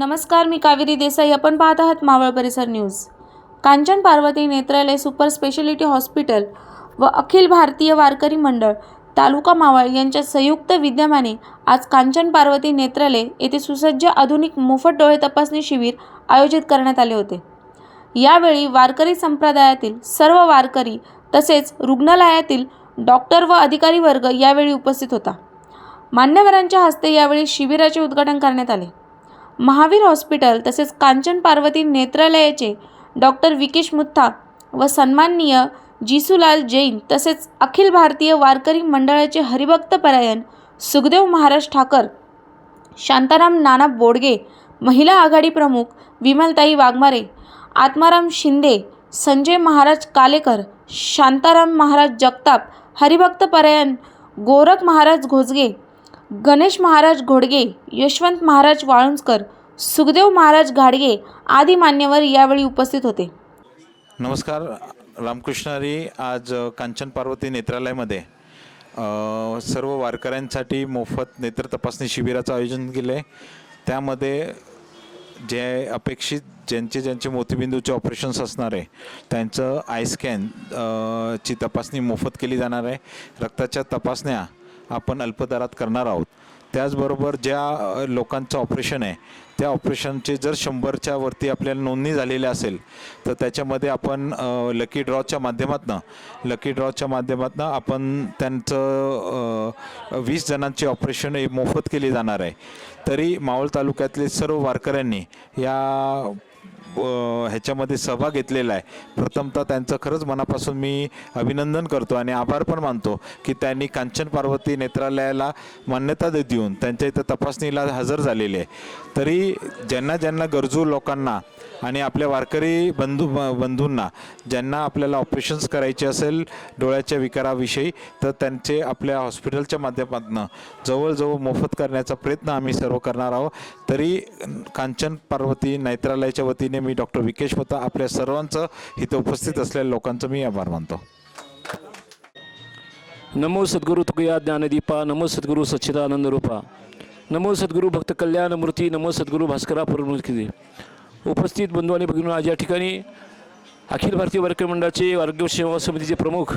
नमस्कार मी कावेरी देसाई. आपण पाहत आहात मावळ परिसर news. Kanchan Parvati Netralaya super speciality hospital व अखिल भारतीय वारकरी मंडळ तालुका मावळ यांच्या संयुक्त विद्यमाने आज कांचन पार्वती नेत्रालय येथे सुसज्ज आधुनिक मोफत डोळे तपासणी शिबिर आयोजित करण्यात आले होते. यावेळी वारकरी संप्रदायातील सर्व वारकरी तसेच रुग्णालयातील डॉक्टर व अधिकारी वर्ग यावेळी उपस्थित होता. मान्यवरांच्या हस्ते यावेळी शिबिराचे उद्घाटन करण्यात आले. महावीर हॉस्पिटल तसेच कांचन पार्वती नेत्रालयाचे डॉक्टर विकेश मुत्था व सन्माननीय जिसूलाल जैन तसेच अखिल भारतीय वारकरी मंडळाचे हरिभक्त परायण सुखदेव महाराज ठाकर शांताराम नाना बोडगे महिला आघाडी प्रमुख विमलताई वाघमारे आत्माराम शिंदे संजय महाराज कालेकर शांताराम महाराज जगताप हरिभक्त परायण गोरख महाराज घोजगे गणेश महाराज घोडगे यशवंत महाराज वाळुंजकर सुखदेव महाराज घाडगे आदी मान्यवर यावेळी उपस्थित होते. नमस्कार रामकृष्णारी आज कांचन पार्वती नेत्रालयामध्ये सर्व वारकऱ्यांसाठी मोफत नेत्र तपासणी शिबिराचं आयोजन केलं आहे त्यामध्ये जे अपेक्षित ज्यांचे ज्यांचे मोतीबिंदूचे ऑपरेशन्स असणार आहे त्यांचं आय स्कॅन ची तपासणी मोफत केली जाणार आहे. रक्ताच्या तपासण्या आपण अल्पदरात करणार आहोत. त्याचबरोबर ज्या लोकांचं ऑपरेशन आहे त्या ऑपरेशनचे जर शंभरच्या वरती आपल्याला नोंदणी झालेली असेल तर त्याच्यामध्ये आपण लकी ड्रॉच्या माध्यमातनं लकी ड्रॉच्या माध्यमातनं आपण त्यांचं वीस जणांचे ऑपरेशन मोफत केले जाणार आहे. तरी मावळ तालुक्यातले सर्व वारकऱ्यांनी या ह्याच्यामध्ये सहभाग घेतलेला आहे. प्रथमतः त्यांचं खरंच मनापासून मी अभिनंदन करतो आणि आभार पण मानतो की त्यांनी कांचन पार्वती नेत्रालयाला मान्यता दे- देऊन त्यांच्या इथं तपासणीला हजर झालेले आहे. तरी ज्यांना ज्यांना गरजू लोकांना आणि आपल्या वारकरी बंधू ब- बंधूंना ज्यांना आपल्याला ऑपरेशन्स करायचे असेल डोळ्याच्या विकाराविषयी तर त्यांचे आपल्या हॉस्पिटलच्या माध्यमातून जवळजवळ मोफत करण्याचा प्रयत्न आम्ही सर्व करणार आहोत. तरी कांचन पार्वती नेत्रालयाच्या वतीने मी डॉक्टर विकेश होता. आपल्या सर्वांचं इथं उपस्थित असलेल्या लोकांचं मी आभार मानतो. नमो सद्गुरु तुकया ज्ञानदीपा नमो सद्गुरु सच्चिदानंद रूपा. नमो सद्गुरु भक्त कल्याण मूर्ती. नमो सद्गुरु भास्करा पूर्णमुखी उपस्थित बंधू आणि भगिनी आज या ठिकाणी अखिल भारतीय वर्ग मंडळाचे आरोग्य सेवा समितीचे प्रमुख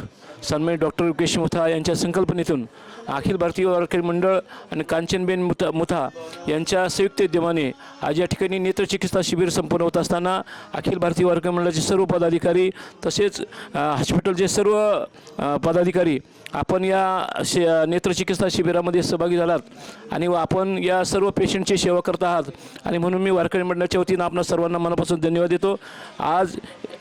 सन्मानित डॉक्टर युकेश मुथा यांच्या संकल्पनेतून अखिल भारतीय वारकरी मंडळ आणि कांचनबेन मुथा मुथा यांच्या संयुक्त उद्यमाने आज या ठिकाणी नेत्रचिकित्सा शिबिर संपन्न होत असताना अखिल भारतीय वारकरी मंडळाचे सर्व पदाधिकारी तसेच हॉस्पिटलचे सर्व पदाधिकारी आपण या शे नेत्रचिकित्सा शिबिरामध्ये सहभागी झालात आणि व आपण या सर्व पेशंटची सेवा करत आहात. आणि म्हणून मी वारकरी मंडळाच्या वतीनं आपणा सर्वांना मनापासून धन्यवाद देतो. आज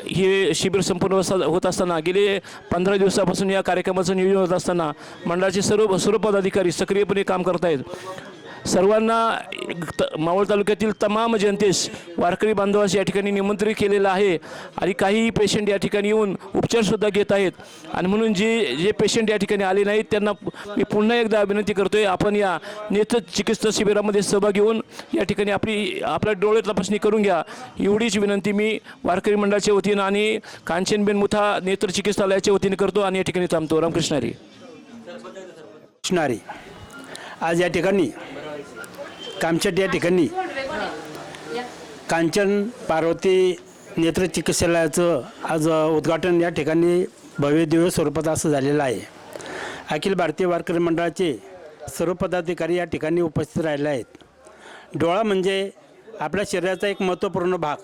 ही शिबिर संपूर्ण होत- होत असताना गेले पंधरा दिवसापासून या कार्यक्रमाचं नियोजन होत असताना मंडळाचे सर्व सर्व पदाधिकारी सक्रियपणे काम करत आहेत सर्वांना एक त मावळ तालुक्यातील तमाम जनतेस वारकरी बांधवास या ठिकाणी निमंत्रित केलेलं आहे आणि काही पेशंट या ठिकाणी येऊन उपचारसुद्धा घेत आहेत. आणि म्हणून जे जे पेशंट या ठिकाणी आले नाहीत त्यांना मी पुन्हा एकदा विनंती करतो आहे आपण या नेत्र चिकित्सा शिबिरामध्ये सहभागी होऊन या ठिकाणी आपली आपल्या डोळे तपासणी करून घ्या. एवढीच विनंती मी वारकरी मंडळाच्या वतीनं आणि कांचनबेन मुथा नेत्र चिकित्सालयाच्या वतीने करतो आणि या ठिकाणी थांबतो. रामकृष्णारी कृष्णारी आज या ठिकाणी कामचट या ठिकाणी. कांचन पार्वती नेत्र चिकित्सालयाचं आज उद्घाटन या ठिकाणी भव्य दिव्य स्वरूपात असं झालेलं आहे. अखिल भारतीय वारकरी मंडळाचे सर्व पदाधिकारी या ठिकाणी उपस्थित राहिले आहेत. डोळा म्हणजे आपल्या शरीराचा एक महत्त्वपूर्ण भाग.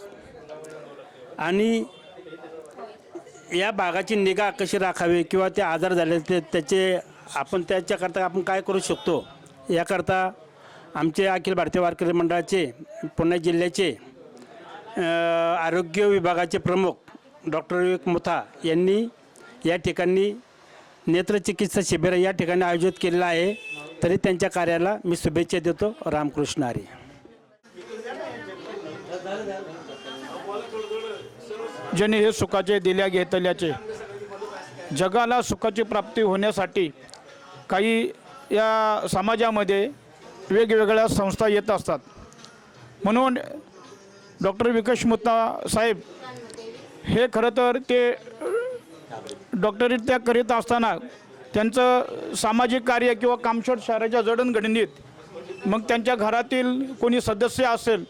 आणि या भागाची निगा कशी राखावी किंवा ते आजार झाले ते त्याचे आपण त्याच्याकरता आपण काय करू शकतो याकरता आमचे अखिल भारतीय वारकरी मंडळाचे पुणे जिल्ह्याचे आरोग्य विभागाचे प्रमुख डॉक्टर विवेक मुथा यांनी या ठिकाणी नेत्रचिकित्सा शिबिर या ठिकाणी आयोजित केलेलं आहे. तरी त्यांच्या कार्याला मी शुभेच्छा देतो. रामकृष्ण हरी. ज्याने हे सुखाचे दिल्या घेतल्याचे जगाला सुखाची प्राप्ती होण्यासाठी काही या समाजामध्ये वेगवेगळ्या संस्था येत असतात. म्हणून डॉक्टर विकास मुत्ता साहेब हे खरं तर ते डॉक्टरित्या करीत असताना त्यांचं सामाजिक कार्य किंवा कामशोट शहराच्या जडणघडणीत मग त्यांच्या घरातील कोणी सदस्य असेल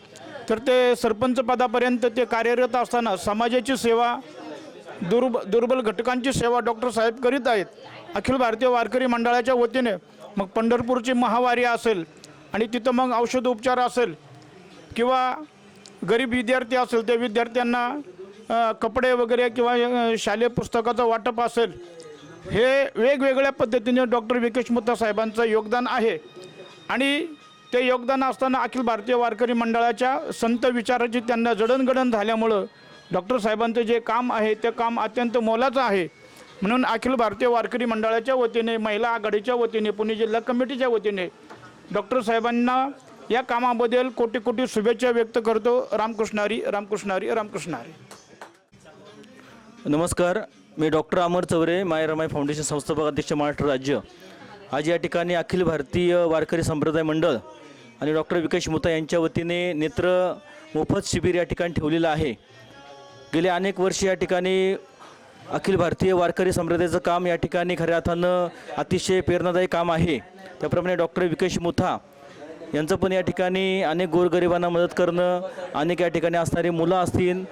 तर ते सरपंच पदापर्यंत ते कार्यरत असताना समाजाची सेवा दुर्ब दुर्बल घटकांची सेवा डॉक्टर साहेब करीत आहेत. अखिल भारतीय वारकरी मंडळाच्या वतीने मग पंढरपूरची महावारी असेल आणि तिथं मग औषधोपचार असेल किंवा गरीब विद्यार्थी असेल त्या विद्यार्थ्यांना कपडे वगैरे किंवा शालेय पुस्तकाचं वाटप असेल हे वेगवेगळ्या पद्धतीने डॉक्टर विकेश मुत्ता साहेबांचं योगदान आहे. आणि ते योगदान असताना अखिल भारतीय वारकरी मंडळाच्या संत विचाराची त्यांना जडणघडण झाल्यामुळं डॉक्टर साहेबांचं जे काम आहे ते काम अत्यंत मोलाचं आहे. म्हणून अखिल भारतीय वारकरी मंडळाच्या वतीने महिला आघाडीच्या वतीने पुणे जिल्हा कमिटीच्या वतीने डॉक्टर साहेबांना या कामाबद्दल कोटी कोटी शुभेच्छा व्यक्त करतो. रामकृष्णारी रामकृष्णारी रामकृष्णारी. नमस्कार. मी डॉक्टर अमर चौरे माय रमाई फाउंडेशन संस्थापक अध्यक्ष महाराष्ट्र राज्य. आज या ठिकाणी अखिल भारतीय वारकरी संप्रदाय मंडळ आणि डॉक्टर विकेश मुता यांच्या वतीने नेत्र मोफत शिबिर या ठिकाणी ठेवलेलं आहे. गेले अनेक वर्ष या ठिकाणी अखिल भारतीय वारकरी संप्रदायाचं काम या ठिकाणी खऱ्या अर्थानं अतिशय प्रेरणादायी काम आहे. त्याप्रमाणे डॉक्टर विकेश मुथा यांचं पण या ठिकाणी अनेक गोरगरिबांना मदत करणं अनेक या ठिकाणी असणारी मुलं असतील.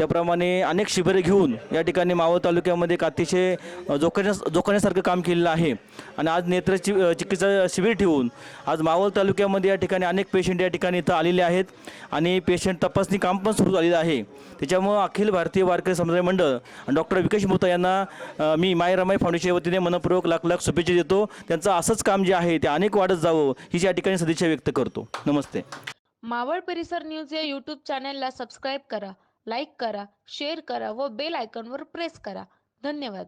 त्याप्रमाणे अनेक शिबिरे घेऊन या ठिकाणी मावळ तालुक्यामध्ये एक अतिशय जोखण्या जोखण्यासारखं काम केलेलं आहे. आणि आज नेत्र चि चिकित्सा शिबिर ठेवून आज मावळ तालुक्यामध्ये या ठिकाणी अनेक पेशंट या ठिकाणी इथं आलेले आहेत. आणि पेशंट तपासणी काम पण सुरू झालेलं आहे. त्याच्यामुळं अखिल भारतीय वारकरी समुदाय मंडळ आणि डॉक्टर विकेश मोता यांना मी माय रमाई फाउंडेशनच्या वतीने मनपूर्वक लाख लाख शुभेच्छा देतो. त्यांचं असंच काम जे आहे ते अनेक वाढत जावं ही या ठिकाणी सदिच्छा व्यक्त करतो. नमस्ते. मावळ परिसर न्यूज या यूट्यूब चॅनलला सबस्क्राईब करा. लाईक करा शेअर करा व बेल आयकॉनवर प्रेस करा. धन्यवाद.